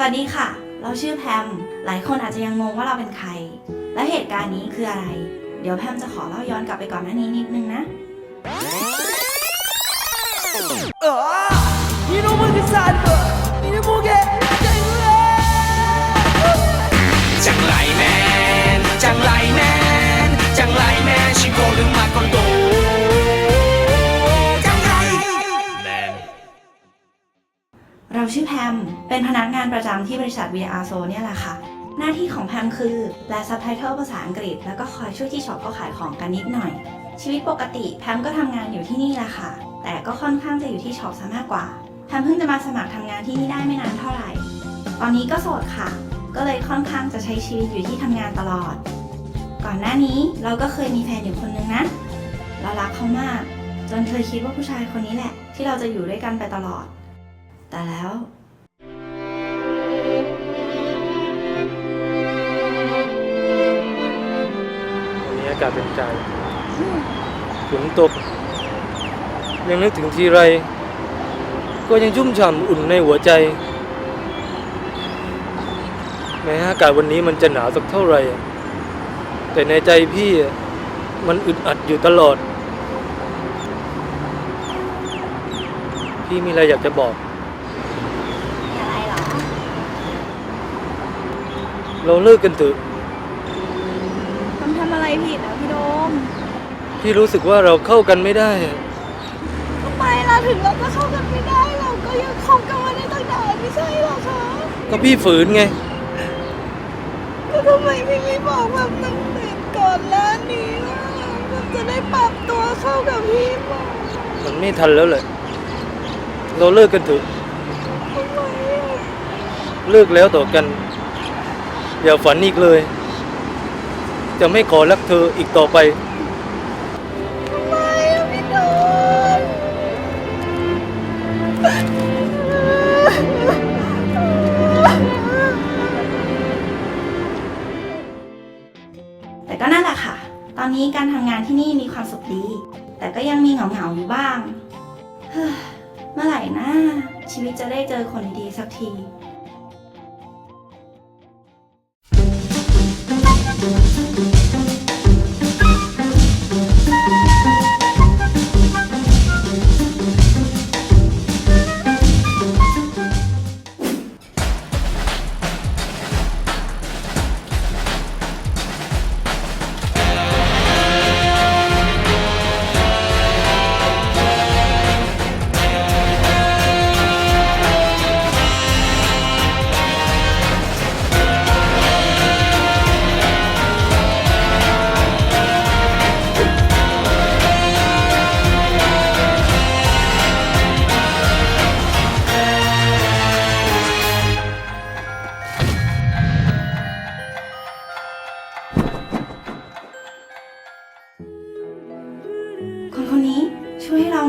สวัสดีค่ะ เราชื่อแพม หลายคนอาจจะยังงงว่าเราเป็นใคร และเหตุการณ์นี้คืออะไร เดี๋ยวแพมจะขอเล่าย้อนกลับไปก่อนหน้านี้นิดนึงนะ ม เป็นพนักงานประจำที่บริษัท VR z o เนี่ยแหละค่ะ หน้าที่ของแพมคือแปลซับไตเติลภาษาอังกฤษ แล้วก็คอยช่วยที่ช็อปก็ขายของกันนิดหน่อย ชีวิตปกติแพมก็ทำงานอยู่ที่นี่แหละค่ะ แต่ก็ค่อนข้างจะอยู่ที่ช็อปซะมากกว่าแพมเพิ่งจะมาสมัครทำงานที่นี่ได้ไม่นานเท่าไหร่ ตอนนี้ก็โสดค่ะ ก็เลยค่อนข้างจะใช้ชีวิตอยู่ที่ทำงานตลอด ก่อนหน้านี้เราก็เคยมีแฟนอยู่คนนึงนะ เรารักเขามาก จนเคยคิดว่าผู้ชายคนนี้แหละ ที่เราจะอยู่ด้วยกันไปตลอด แต่แล้ว เป็นใจฝนตก ยังนึกถึงทีไร ก็ยังชุ่มฉ่ำอุ่นในหัวใจ แม้อากาศวันนี้มันจะหนาวสักเท่าไหร่อะแต่ในใจพี่อะมันอึดอัดอยู่ตลอด พี่มีอะไรอยากจะบอกอะไรหรอเราเลิกกันเถอะทำทำอะไร ผิดอะพี่โดมพี่รู้สึกว่าเราเข้ากันไม่ได้อะทำไมล่ะถึงเราจะเข้ากันไม่ได้เราก็ยังคบกันมาได้ตั้งนานไม่ใช่เหรอคะก็พี่ฝืนไง แล้วทำไมพี่ไม่บอกแบบตั้งแต่ก่อนแล้วนี้ล่ะมันจะได้ปรับตัวเข้ากับพี่บ้างมันไม่ทันแล้วแหละเราเลิกกันเถอะทำไมอะเลิกแล้วต่อกัน อย่าฝันอีกเลย จะไม่ขอรักเธออีกต่อไปทำไมอะพี่โดมแต่ก็นั่นแหละค่ะ ตอนนี้การทำงานที่นี่มีความสุขดี แต่ก็ยังมีเหงาๆอยู่บ้างเฮ้ยเมื่อไหร่นะชีวิตจะได้เจอคนดีๆสักที Thank you.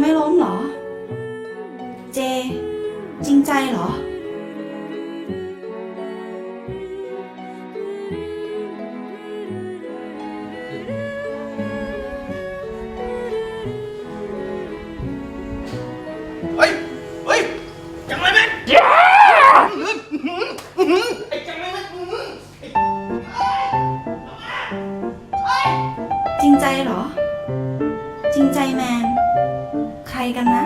ไม่ล้มเหรอ เจ จริงใจเหรอ เฮ้ย เฮ้ย จังไรแมนไอ้จังไรแมนจริงใจเหรอ จริงใจแมนใคร กันนะ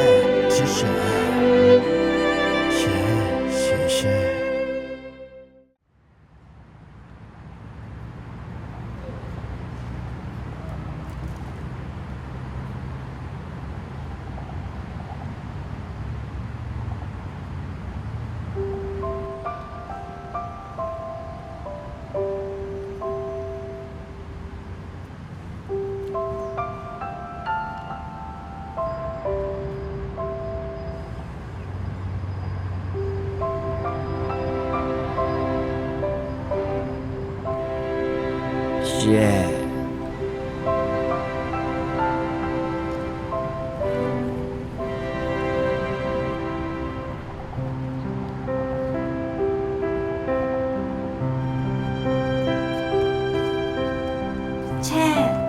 share แช่